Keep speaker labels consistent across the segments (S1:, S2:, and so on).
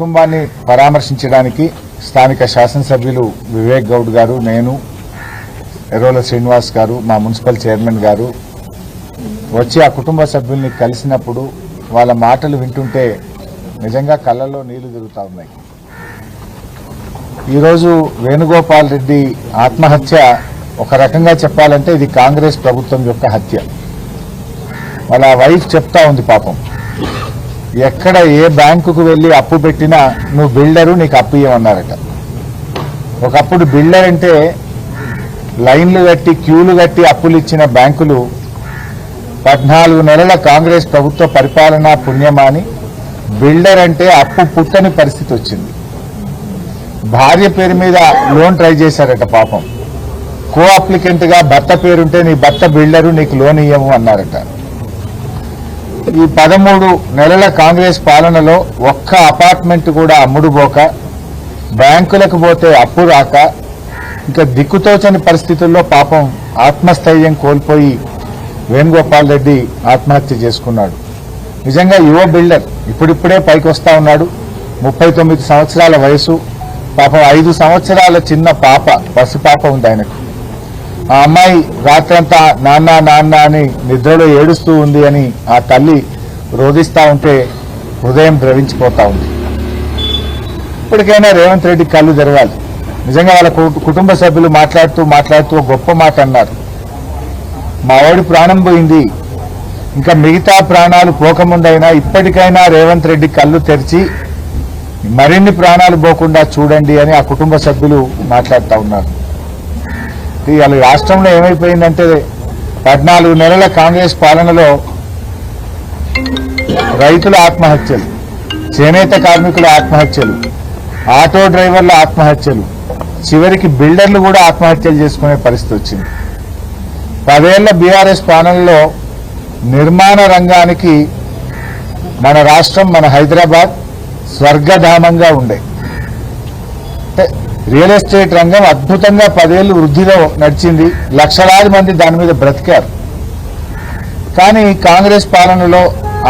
S1: కుటుంబాన్ని పరామర్శించడానికి స్థానిక శాసనసభ్యులు వివేక్ గౌడ్ గారు నేను ఎర్రోల శ్రీనివాస్ గారు మా మున్సిపల్ చైర్మన్ గారు వచ్చి ఆ కుటుంబ సభ్యుల్ని కలిసినప్పుడు వాళ్ళ మాటలు వింటుంటే నిజంగా కళ్ళల్లో నీళ్ళు తిరుగుతూ ఉన్నాయి. ఈరోజు వేణుగోపాల్ రెడ్డి ఆత్మహత్య ఒక రకంగా చెప్పాలంటే ఇది కాంగ్రెస్ ప్రభుత్వం యొక్క హత్య. వాళ్ళ వైఫ్ చెప్తా ఉంది పాపం. ఎక్కడ ఏ బ్యాంకుకు వెళ్ళి అప్పు పెట్టినా నువ్వు బిల్డరు నీకు అప్పు ఇవ్వమన్నారట. ఒకప్పుడు బిల్డర్ అంటే లైన్లు కట్టి క్యూలు కట్టి అప్పులు ఇచ్చిన బ్యాంకులు పద్నాలుగు నెలల కాంగ్రెస్ ప్రభుత్వ పరిపాలన పుణ్యమాని బిల్డర్ అంటే అప్పు పుట్టని పరిస్థితి వచ్చింది. భార్య పేరు మీద లోన్ ట్రై చేశారట పాపం. కో అప్లికెంట్గా భర్త పేరుంటే నీ భర్త బిల్డరు నీకు లోన్ ఇయ్యము అన్నారట. ఈ పదమూడు నెలల కాంగ్రెస్ పాలనలో ఒక్క అపార్ట్మెంట్ కూడా అమ్ముడుపోక బ్యాంకులకు పోతే అప్పు రాక ఇంకా దిక్కుతోచని పరిస్థితుల్లో పాపం ఆత్మస్థైర్యం కోల్పోయి వేణుగోపాల్ రెడ్డి ఆత్మహత్య చేసుకున్నాడు. నిజంగా యువ బిల్డర్ ఇప్పుడిప్పుడే పైకి వస్తా ఉన్నాడు. ముప్పై తొమ్మిది సంవత్సరాల వయసు పాపం ఐదు సంవత్సరాల చిన్న పాప పసిపాప ఉంది ఆయనకు. ఆ అమ్మాయి రాత్రంతా నాన్న నాన్న అని నిద్రలో ఏడుస్తూ ఉంది అని ఆ తల్లి రోధిస్తూ ఉంటే హృదయం ద్రవించిపోతా ఉంది. ఇప్పటికైనా రేవంత్ రెడ్డి కళ్ళు తెరవాలి. నిజంగా వాళ్ళ కుటుంబ సభ్యులు మాట్లాడుతూ మాట్లాడుతూ గొప్ప మాట అన్నారు. మా వాడి ప్రాణం పోయింది. ఇంకా మిగతా ప్రాణాలు పోకముందైనా ఇప్పటికైనా రేవంత్ రెడ్డి కళ్ళు తెరిచి మరిన్ని ప్రాణాలు పోకుండా చూడండి అని ఆ కుటుంబ సభ్యులు మాట్లాడుతూ ఉన్నారు. ఇవాళ రాష్ట్రంలో ఏమైపోయిందంటే పద్నాలుగు నెలల కాంగ్రెస్ పాలనలో రైతుల ఆత్మహత్యలు చేనేత కార్మికుల ఆత్మహత్యలు ఆటో డ్రైవర్ల ఆత్మహత్యలు చివరికి బిల్డర్లు కూడా ఆత్మహత్యలు చేసుకునే పరిస్థితి వచ్చింది. పదేళ్ళ బీఆర్ఎస్ పాలనలో నిర్మాణ రంగానికి మన రాష్ట్రం మన హైదరాబాద్ స్వర్గధామంగా ఉండే. రియల్ ఎస్టేట్ రంగం అద్భుతంగా పదేళ్ళు వృద్ధిలో నడిచింది. లక్షలాది మంది దాని మీద బ్రతికారు. కానీ కాంగ్రెస్ పాలనలో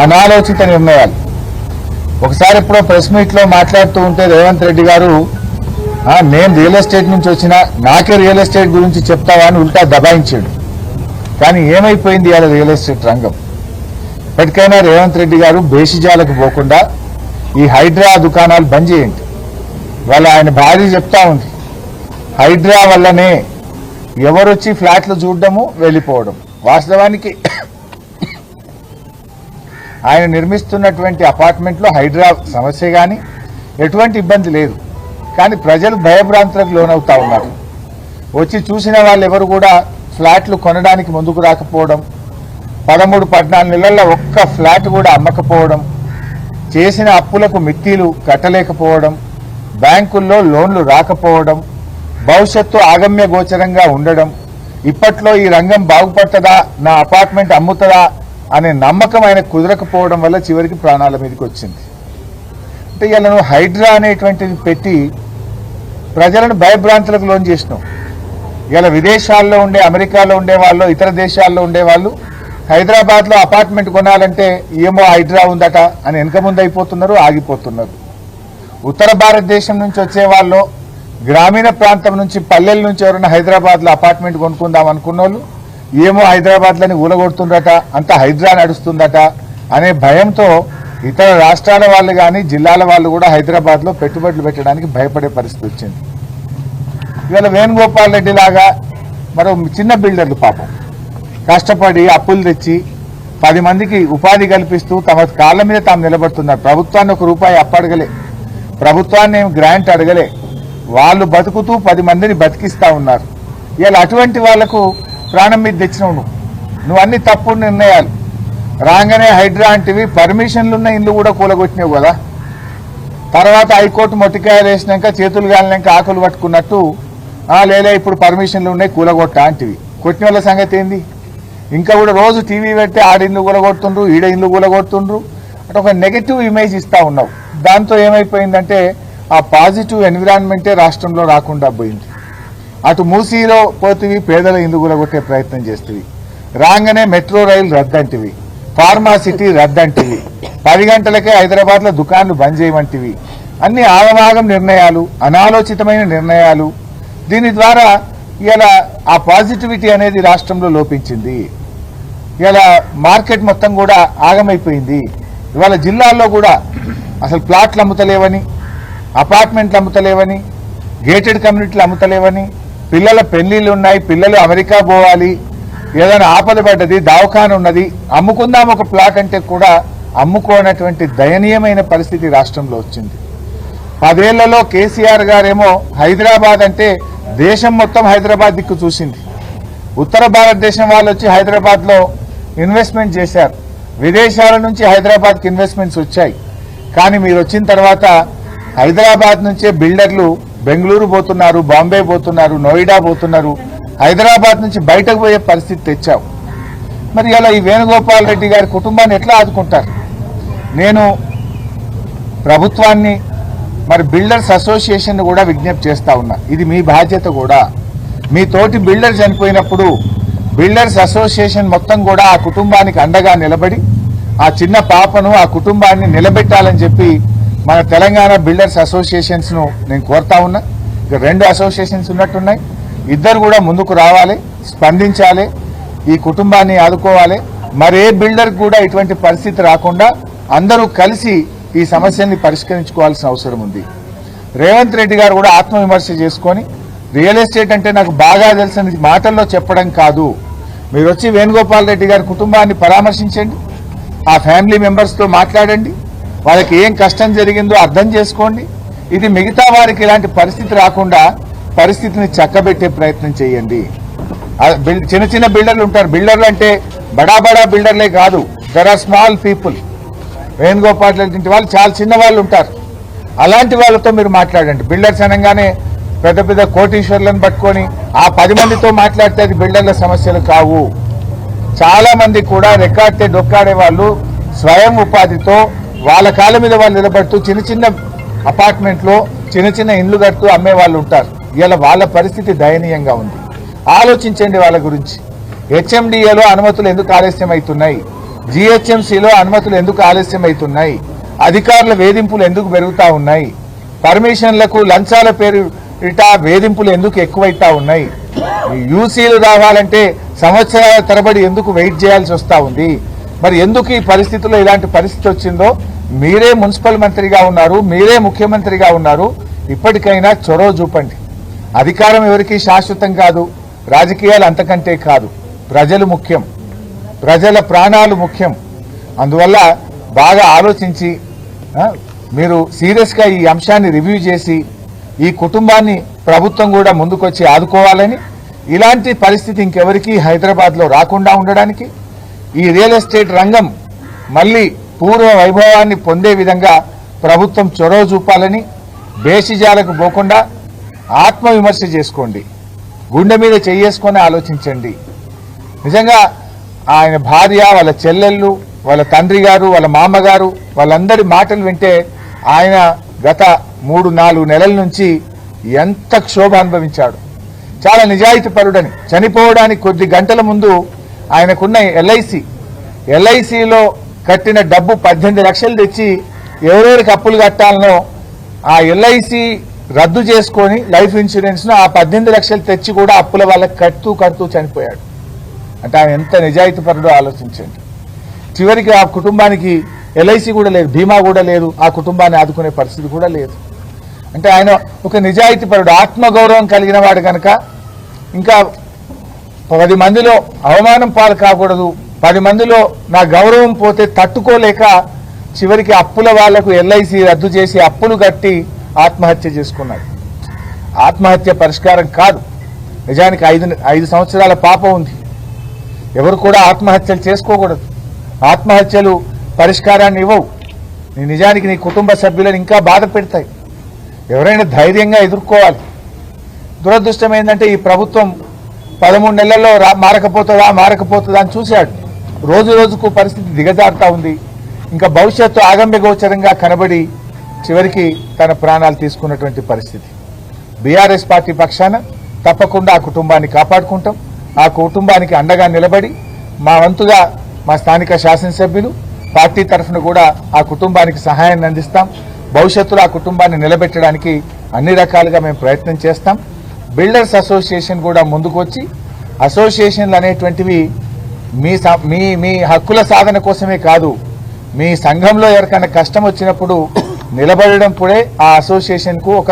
S1: అనాలోచిత నిర్ణయాలు. ఒకసారి ఎప్పుడో ప్రెస్ మీట్లో మాట్లాడుతూ ఉంటే రేవంత్ రెడ్డి గారు నేను రియల్ ఎస్టేట్ నుంచి వచ్చినా నాకే రియల్ ఎస్టేట్ గురించి చెప్తావా అని ఉల్టా దబాయించాడు. కానీ ఏమైపోయింది ఇవాళ రియల్ ఎస్టేట్ రంగం? ఇప్పటికైనా రేవంత్ రెడ్డి గారు బేసిజాలకు పోకుండా ఈ హైడ్రా దుకాణాలు బంద్ చేయండి. వాళ్ళ ఆయన భార్య చెప్తా ఉంది. హైడ్రా వల్లనే ఎవరొచ్చి ఫ్లాట్లు చూడడము వెళ్ళిపోవడం. వాస్తవానికి ఆయన నిర్మిస్తున్నటువంటి అపార్ట్మెంట్లో హైడ్రా సమస్య కానీ ఎటువంటి ఇబ్బంది లేదు. కానీ ప్రజలు భయభ్రాంతులకు లోనవుతా ఉన్నారు. వచ్చి చూసిన వాళ్ళు ఎవరు కూడా ఫ్లాట్లు కొనడానికి ముందుకు రాకపోవడం పదమూడు పద్నాలుగు నెలల్లో ఒక్క ఫ్లాట్ కూడా అమ్మకపోవడం చేసిన అప్పులకు మిత్తీలు కట్టలేకపోవడం బ్యాంకుల్లో లోన్లు రాకపోవడం భవిష్యత్తు ఆగమ్య గోచరంగా ఉండడం ఇప్పట్లో ఈ రంగం బాగుపడుతుందా నా అపార్ట్మెంట్ అమ్ముతుందా అనే నమ్మకం ఆయన కుదరకపోవడం వల్ల చివరికి ప్రాణాల మీదకి వచ్చింది. అంటే ఇలా నువ్వు హైడ్రా అనేటువంటిది పెట్టి ప్రజలను భయభ్రాంతులకు లోన్ చేసినావు. ఇలా విదేశాల్లో ఉండే అమెరికాలో ఉండే వాళ్ళు ఇతర దేశాల్లో ఉండే వాళ్ళు అపార్ట్మెంట్ కొనాలంటే ఏమో హైడ్రా ఉందట అని వెనక ముందు అయిపోతున్నారు ఆగిపోతున్నారు. ఉత్తర భారతదేశం నుంచి వచ్చే వాళ్ళు గ్రామీణ ప్రాంతం నుంచి పల్లెల నుంచి ఎవరైనా హైదరాబాద్లో అపార్ట్మెంట్ కొనుక్కుందాం అనుకున్న వాళ్ళు ఏమో హైదరాబాద్ లని ఊలగొడుతుందట అంత హైదరా నడుస్తుందట అనే భయంతో ఇతర రాష్ట్రాల వాళ్ళు కానీ జిల్లాల వాళ్ళు కూడా హైదరాబాద్లో పెట్టుబడులు పెట్టడానికి భయపడే పరిస్థితి వచ్చింది. ఇవాళ వేణుగోపాల్ రెడ్డి లాగా మరో చిన్న బిల్డర్లు పాపం. కష్టపడి అప్పులు తెచ్చి పది మందికి ఉపాధి కల్పిస్తూ తమ కాళ్ళ మీద తాము నిలబడుతున్నారు. ప్రభుత్వాన్ని ఒక రూపాయి అప్పడగలే. ప్రభుత్వాన్ని ఏమి గ్రాంట్ అడగలే. వాళ్ళు బతుకుతూ పది మందిని బతికిస్తూ ఉన్నారు. ఇలా అటువంటి వాళ్ళకు ప్రాణం మీద తెచ్చినావు నువ్వు. నువ్వు అన్ని తప్పుడు నిర్ణయాలు. రాగానే హైడ్రా అంటివి పర్మిషన్లు ఉన్న ఇల్లు కూడా కూలగొట్టినావు కదా. తర్వాత హైకోర్టు మొట్టికాయలు వేసినాక చేతులు గాలినాక ఆకులు పట్టుకున్నట్టు లేదా లేలే ఇప్పుడు పర్మిషన్లు ఉన్నాయి కూలగొట్ట అంటివి. కొట్టిన వాళ్ళ సంగతి ఏంది? ఇంకా కూడా రోజు టీవీ పెడితే ఆడ ఇల్లు కూలగొడుతుండ్రు ఈడ ఇల్లు కూలగొడుతుండ్రు. అంటే ఒక నెగటివ్ ఇమేజ్ ఇస్తా ఉన్నావు. దాంతో ఏమైపోయిందంటే ఆ పాజిటివ్ ఎన్విరాన్మెంటే రాష్ట్రంలో రాకుండా పోయింది. అటు మూసీలో పోతివి పేదల ఇల్లు కొట్టే ప్రయత్నం చేస్తుంది రాగానే మెట్రో రైలు రద్దంటివి. ఫార్మా సిటీ రద్దంటివి. పది గంటలకే హైదరాబాద్లో దుకాన్లు బంద్ చేయమంటివి. అన్ని ఆగమాగం నిర్ణయాలు అనాలోచితమైన నిర్ణయాలు. దీని ద్వారా ఇలా ఆ పాజిటివిటీ అనేది రాష్ట్రంలో లోపించింది. ఇలా మార్కెట్ మొత్తం కూడా ఆగమైపోయింది. ఇవాళ జిల్లాల్లో కూడా అసలు ప్లాట్లు అమ్ముతలేవని అపార్ట్మెంట్లు అమ్ముతలేవని గేటెడ్ కమ్యూనిటీలు అమ్ముతలేవని పిల్లల పెళ్ళిళ్ళు ఉన్నాయి పిల్లలు అమెరికా పోవాలి ఏదైనా ఆపద పడ్డది దవాఖాన ఉన్నది అమ్ముకుందాం ఒక ప్లాట్ అంటే కూడా అమ్ముకోనటువంటి దయనీయమైన పరిస్థితి రాష్ట్రంలో వచ్చింది. పదేళ్ళలో కేసీఆర్ గారేమో హైదరాబాద్ అంటే దేశం మొత్తం హైదరాబాద్ దిక్కు చూసింది. ఉత్తర భారతదేశం వాళ్ళు వచ్చి హైదరాబాద్లో ఇన్వెస్ట్మెంట్ చేశారు. విదేశాల నుంచి హైదరాబాద్కి ఇన్వెస్ట్మెంట్స్ వచ్చాయి. కానీ మీరు వచ్చిన తర్వాత హైదరాబాద్ నుంచే బిల్డర్లు బెంగళూరు పోతున్నారు బాంబే పోతున్నారు నోయిడా పోతున్నారు. హైదరాబాద్ నుంచి బయటకు పోయే పరిస్థితి తెచ్చావు. మరి ఇలా ఈ వేణుగోపాల్ రెడ్డి గారి కుటుంబాన్ని ఎట్లా ఆదుకుంటారు? నేను ప్రభుత్వాన్ని మరి బిల్డర్స్ అసోసియేషన్ కూడా విజ్ఞప్తి చేస్తా ఉన్నా. ఇది మీ బాధ్యత కూడా. మీ తోటి బిల్డర్ చనిపోయినప్పుడు బిల్డర్స్ అసోసియేషన్ మొత్తం కూడా ఆ కుటుంబానికి అండగా నిలబడి ఆ చిన్న పాపను ఆ కుటుంబాన్ని నిలబెట్టాలని చెప్పి మన తెలంగాణ బిల్డర్స్ అసోసియేషన్స్ను నేను కోరుతా ఉన్నా. ఇక రెండు అసోసియేషన్స్ ఉన్నట్టున్నాయి. ఇద్దరు కూడా ముందుకు రావాలి స్పందించాలి ఈ కుటుంబాన్ని ఆదుకోవాలి. మరే బిల్డర్ కూడా ఇటువంటి పరిస్థితి రాకుండా అందరూ కలిసి ఈ సమస్యని పరిష్కరించుకోవాల్సిన అవసరం ఉంది. రేవంత్ రెడ్డి గారు కూడా ఆత్మవిమర్శ చేసుకొని రియల్ ఎస్టేట్ అంటే నాకు బాగా తెలిసిన మాటల్లో చెప్పడం కాదు. మీరు వచ్చి వేణుగోపాల్ రెడ్డి గారి కుటుంబాన్ని పరామర్శించండి. ఆ ఫ్యామిలీ మెంబర్స్తో మాట్లాడండి. వాళ్ళకి ఏం కష్టం జరిగిందో అర్థం చేసుకోండి. ఇది మిగతా వారికి ఇలాంటి పరిస్థితి రాకుండా పరిస్థితిని చక్కబెట్టే ప్రయత్నం చేయండి. చిన్న చిన్న బిల్డర్లు ఉంటారు. బిల్డర్లు అంటే బడా బడా బిల్డర్లే కాదు. There are small people Venugopal Reddy వాళ్ళు చాలా చిన్న వాళ్ళు ఉంటారు. అలాంటి వాళ్ళతో మీరు మాట్లాడండి. బిల్డర్స్ అనగానే పెద్ద పెద్ద కోటీశ్వర్లను పట్టుకొని ఆ పది మందితో మాట్లాడితే అది బిల్డర్ల సమస్యలు కావు. చాలా మంది కూడా రెక్కాడితే డొక్కాడే వాళ్ళు స్వయం ఉపాధితో వాళ్ళ కాళ్ళ మీద వాళ్ళు నిలబడుతూ చిన్న చిన్న అపార్ట్మెంట్లో చిన్న చిన్న ఇండ్లు కడుతూ అమ్మే వాళ్ళు ఉంటారు. ఇలా వాళ్ళ పరిస్థితి దయనీయంగా ఉంది. ఆలోచించండి వాళ్ళ గురించి. హెచ్ఎండిఏలో అనుమతులు ఎందుకు ఆలస్యం అవుతున్నాయి జిహెచ్ఎంసీలో అనుమతులు ఎందుకు ఆలస్యం అవుతున్నాయి అధికారుల వేధింపులు ఎందుకు పెరుగుతూ ఉన్నాయి? పర్మిషన్లకు లంచాల పేరిట వేధింపులు ఎందుకు ఎక్కువైతా ఉన్నాయి? యూసీలు రావాలంటే సంవత్సరాల తరబడి ఎందుకు వెయిట్ చేయాల్సి వస్తా ఉంది? మరి ఎందుకు ఈ పరిస్థితుల్లో ఇలాంటి పరిస్థితి వచ్చిందో మీరే మున్సిపల్ మంత్రిగా ఉన్నారు మీరే ముఖ్యమంత్రిగా ఉన్నారు. ఇప్పటికైనా చొరవ చూపండి. అధికారం ఎవరికి శాశ్వతం కాదు రాజకీయాలు అంతకంటే కాదు. ప్రజలు ముఖ్యం. ప్రజల ప్రాణాలు ముఖ్యం. అందువల్ల బాగా ఆలోచించి మీరు సీరియస్గా ఈ అంశాన్ని రివ్యూ చేసి ఈ కుటుంబాన్ని ప్రభుత్వం కూడా ముందుకొచ్చి ఆదుకోవాలని ఇలాంటి పరిస్థితి ఇంకెవరికి హైదరాబాద్లో రాకుండా ఉండడానికి ఈ రియల్ ఎస్టేట్ రంగం మళ్ళీ పూర్వ వైభవాన్ని పొందే విధంగా ప్రభుత్వం చొరవ చూపాలని బేసిజాలకు పోకుండా ఆత్మవిమర్శ చేసుకోండి. గుండె మీద చెయ్యేసుకొని ఆలోచించండి. నిజంగా ఆయన భార్య వాళ్ళ చెల్లెళ్ళు వాళ్ళ తండ్రి గారు వాళ్ళ మామగారు వాళ్ళందరి మాటలు వింటే ఆయన గత మూడు నాలుగు నెలల నుంచి ఎంత క్షోభ అనుభవించాడు. చాలా నిజాయితీ పరుడని. చనిపోవడానికి కొద్ది గంటల ముందు ఆయనకున్న ఎల్ఐసి ఎల్ఐసిలో కట్టిన డబ్బు పద్దెనిమిది లక్షలు తెచ్చి ఎవరెవరికి అప్పులు కట్టాలనో ఆ ఎల్ఐసి రద్దు చేసుకొని లైఫ్ ఇన్సూరెన్స్ను ఆ పద్దెనిమిది లక్షలు తెచ్చి కూడా అప్పుల వాళ్ళకి కడుతూ కడుతూ చనిపోయాడు. అంటే ఆయన ఎంత నిజాయితీ పరుడో ఆలోచించండి. చివరికి ఆ కుటుంబానికి ఎల్ఐసి కూడా లేదు బీమా కూడా లేదు ఆ కుటుంబాన్ని ఆదుకునే పరిస్థితి కూడా లేదు. అంటే ఆయన ఒక నిజాయితీ పరుడు ఆత్మగౌరవం కలిగిన వాడు కనుక ఇంకా పది మందిలో అవమానం పాలు కాకూడదు. పది మందిలో నా గౌరవం పోతే తట్టుకోలేక చివరికి అప్పుల వాళ్ళకు ఎల్ఐసి రద్దు చేసి అప్పులు కట్టి ఆత్మహత్య చేసుకున్నాడు. ఆత్మహత్య పరిష్కారం కాదు. నిజానికి ఐదు ఐదు సంవత్సరాల పాపం ఉంది. ఎవరు కూడా ఆత్మహత్యలు చేసుకోకూడదు. ఆత్మహత్యలు పరిష్కారాన్ని ఇవ్వవు. నీ నిజానికి నీ కుటుంబ సభ్యులను ఇంకా బాధ పెడతాయి. ఎవరైనా ధైర్యంగా ఎదుర్కోవాలి. దురదృష్టం ఏంటంటే ఈ ప్రభుత్వం పదమూడు నెలల్లో రా మారకపోతుందా మారకపోతుందా అని చూశాడు. రోజు రోజుకు పరిస్థితి దిగజారుతా ఉంది. ఇంకా భవిష్యత్తు ఆగమ్యగోచరంగా కనబడి చివరికి తన ప్రాణాలు తీసుకున్నటువంటి పరిస్థితి. బీఆర్ఎస్ పార్టీ పక్షాన తప్పకుండా ఆ కుటుంబాన్ని కాపాడుకుంటాం. ఆ కుటుంబానికి అండగా నిలబడి మా వంతుగా మా స్థానిక శాసనసభ్యులు పార్టీ తరఫున కూడా ఆ కుటుంబానికి సహాయాన్ని అందిస్తాం. భవిష్యత్తులో ఆ కుటుంబాన్ని నిలబెట్టడానికి అన్ని రకాలుగా మేము ప్రయత్నం చేస్తాం. బిల్డర్స్ అసోసియేషన్ కూడా ముందుకు వచ్చి అసోసియేషన్లు అనేటువంటివి మీ మీ మీ హక్కుల సాధన కోసమే కాదు మీ సంఘంలో ఎవరికైనా కష్టం వచ్చినప్పుడు నిలబడడం కూడా ఆ అసోసియేషన్కు ఒక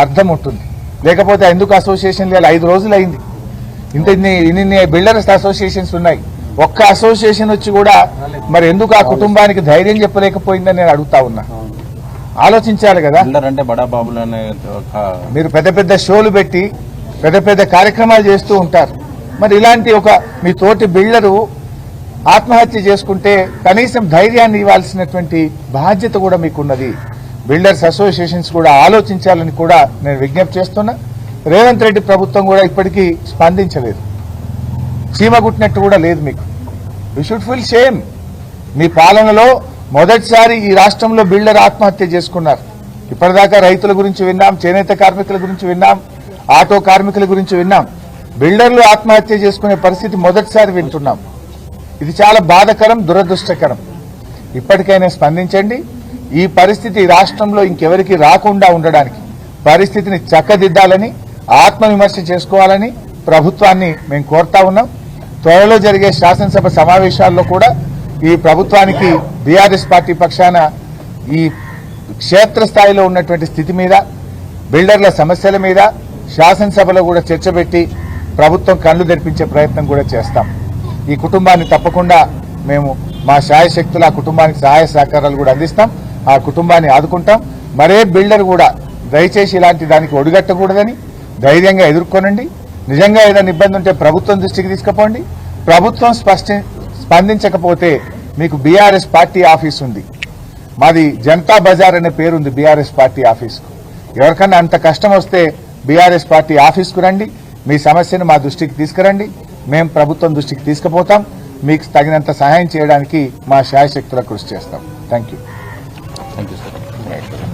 S1: అర్థం. ఉంటుంది. లేకపోతే ఎందుకు అసోసియేషన్ లేదు ఐదు రోజులు అయింది ఇంత ఇన్ని ఇన్ని బిల్డర్స్ అసోసియేషన్స్ ఉన్నాయి. ఒక్క అసోసియేషన్ వచ్చి కూడా మరి ఎందుకు ఆ కుటుంబానికి ధైర్యం చెప్పలేకపోయిందని నేను అడుగుతా ఉన్నా. ఆలోచించాలి కదా.
S2: అంటే బడా బాబులు అనే
S1: మీరు పెద్ద పెద్ద షోలు పెట్టి పెద్ద పెద్ద కార్యక్రమాలు చేస్తూ ఉంటారు. మరి ఇలాంటి ఒక మీ తోటి బిల్డరు ఆత్మహత్య చేసుకుంటే కనీసం ధైర్యాన్ని ఇవ్వాల్సినటువంటి బాధ్యత కూడా మీకున్నది. బిల్డర్స్ అసోసియేషన్స్ కూడా ఆలోచించాలని కూడా నేను విజ్ఞప్తి చేస్తున్నా. రేవంత్ రెడ్డి ప్రభుత్వం కూడా ఇప్పటికీ స్పందించలేదు. చీమ గుట్టినట్టు కూడా లేదు మీకు. యూ షుడ్ ఫీల్ షేమ్ మీ పాలనలో మొదటిసారి ఈ రాష్ట్రంలో బిల్డర్ ఆత్మహత్య చేసుకున్నారు. ఇప్పటిదాకా రైతుల గురించి విన్నాం చేనేత కార్మికుల గురించి విన్నాం ఆటో కార్మికుల గురించి విన్నాం. బిల్డర్లు ఆత్మహత్య చేసుకునే పరిస్థితి మొదటిసారి వింటున్నాం. ఇది చాలా బాధకరం దురదృష్టకరం. ఇప్పటికైనా స్పందించండి. ఈ పరిస్థితి రాష్ట్రంలో ఇంకెవరికి రాకుండా ఉండడానికి పరిస్థితిని చక్కదిద్దాలని ఆత్మవిమర్శ చేసుకోవాలని ప్రభుత్వాన్ని మేము కోరుతా ఉన్నాం. త్వరలో జరిగే శాసనసభ సమావేశాల్లో కూడా ఈ ప్రభుత్వానికి బీఆర్ఎస్ పార్టీ పక్షాన ఈ క్షేత్రస్థాయిలో ఉన్నటువంటి స్థితి మీద బిల్డర్ల సమస్యల మీద శాసనసభలో కూడా చర్చ పెట్టి ప్రభుత్వం కళ్ళు తెరిపించే ప్రయత్నం కూడా చేస్తాం. ఈ కుటుంబాన్ని తప్పకుండా మేము మా శాయశక్తులు ఆ కుటుంబానికి సహాయ సహకారాలు కూడా అందిస్తాం. ఆ కుటుంబాన్ని ఆదుకుంటాం. మరే బిల్డర్ కూడా దయచేసి ఇలాంటి దానికి ఒడిగట్టకూడదని ధైర్యంగా ఎదుర్కొనండి. నిజంగా ఏదైనా ఇబ్బంది ఉంటే ప్రభుత్వం దృష్టికి తీసుకుపోండి. ప్రభుత్వం స్పష్టం స్పందించకపోతే మీకు బీఆర్ఎస్ పార్టీ ఆఫీస్ ఉంది. మాది జనతా బజార్ అనే పేరుంది బీఆర్ఎస్ పార్టీ ఆఫీస్కు. ఎవరికన్నా అంత కష్టం వస్తే బీఆర్ఎస్ పార్టీ ఆఫీస్కు రండి. మీ సమస్యను మా దృష్టికి తీసుకురండి. మేము ప్రభుత్వం దృష్టికి తీసుకుపోతాం. మీకు తగినంత సహాయం చేయడానికి మా శాయశక్తుల కృషి చేస్తాం. Thank you
S2: thank you sir.